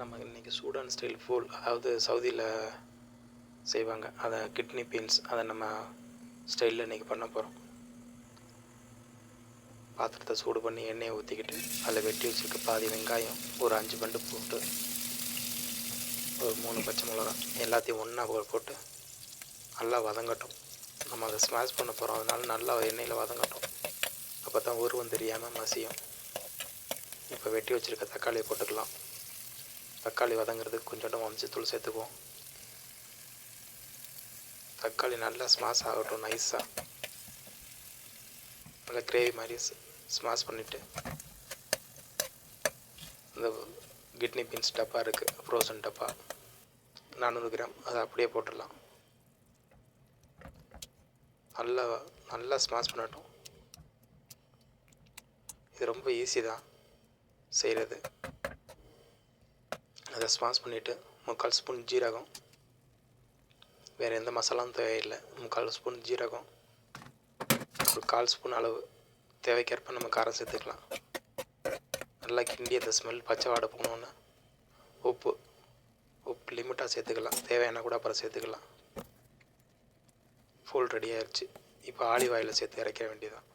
நம்ம இன்றைக்கி Sudan style pool அதாவது சவுதியில் செய்வாங்க. அதை கிட்னி பீன்ஸ் அதை நம்ம ஸ்டைலில் இன்றைக்கி பண்ண போகிறோம் பாத்திரத்தை சூடு பண்ணி எண்ணெயை ஊற்றிக்கிட்டு அதில் வெட்டி வச்சுருக்க பாதி வெங்காயம் ஒரு அஞ்சு பண்டு போட்டு ஒரு மூணு பச்சை மிளகா எல்லாத்தையும் ஒன்றா போட்டு நல்லா வதங்கட்டும். நம்ம அதை ஸ்மாஷ் பண்ண போகிறோம் அதனால நல்லா எண்ணெயில் வதங்கட்டும். அப்போ தான் உருவம் தெரியாமல் மசியும். இப்போ வெட்டி வச்சுருக்க தக்காளியை போட்டுக்கலாம். தக்காளி வதங்குறதுக்கு கொஞ்சோண்டு மஞ்சத்தூள் சேர்த்துக்குவோம். தக்காளி நல்லா ஸ்மாஷ் ஆகட்டும் நைஸாக நல்லா கிரேவி மாதிரி ஸ்மாஷ் பண்ணிவிட்டு இந்த கிட்னி பீன்ஸ் டப்பா இருக்குது ஃப்ரோசன் டப்பா. நானூறு கிராம் அதை அப்படியே போட்டுடலாம். நல்லா நல்லா ஸ்மாஷ் பண்ணட்டும். இது ரொம்ப ஈஸி தான் செய்கிறது அதை ஸ்மாஷ் பண்ணிவிட்டு முக்கால் ஸ்பூன் ஜீரகம். வேறு எந்த மசாலாவும் தேவையில்லை. முக்கால் ஸ்பூன் ஜீரகம். ஒரு கால் ஸ்பூன் அளவு. தேவைக்கேற்ப நம்ம காரம் சேர்த்துக்கலாம். நல்லா கிண்டி அந்த ஸ்மெல் பச்சை வாடை போகணுன்னு உப்பு. உப்பு லிமிட்டாக சேர்த்துக்கலாம். தேவையான கூட அப்புறம் சேர்த்துக்கலாம். ஃபுல் ரெடி ஆயிடுச்சு இப்போ ஆலிவ் ஆயிலை சேர்த்து இறக்க வேண்டியதான்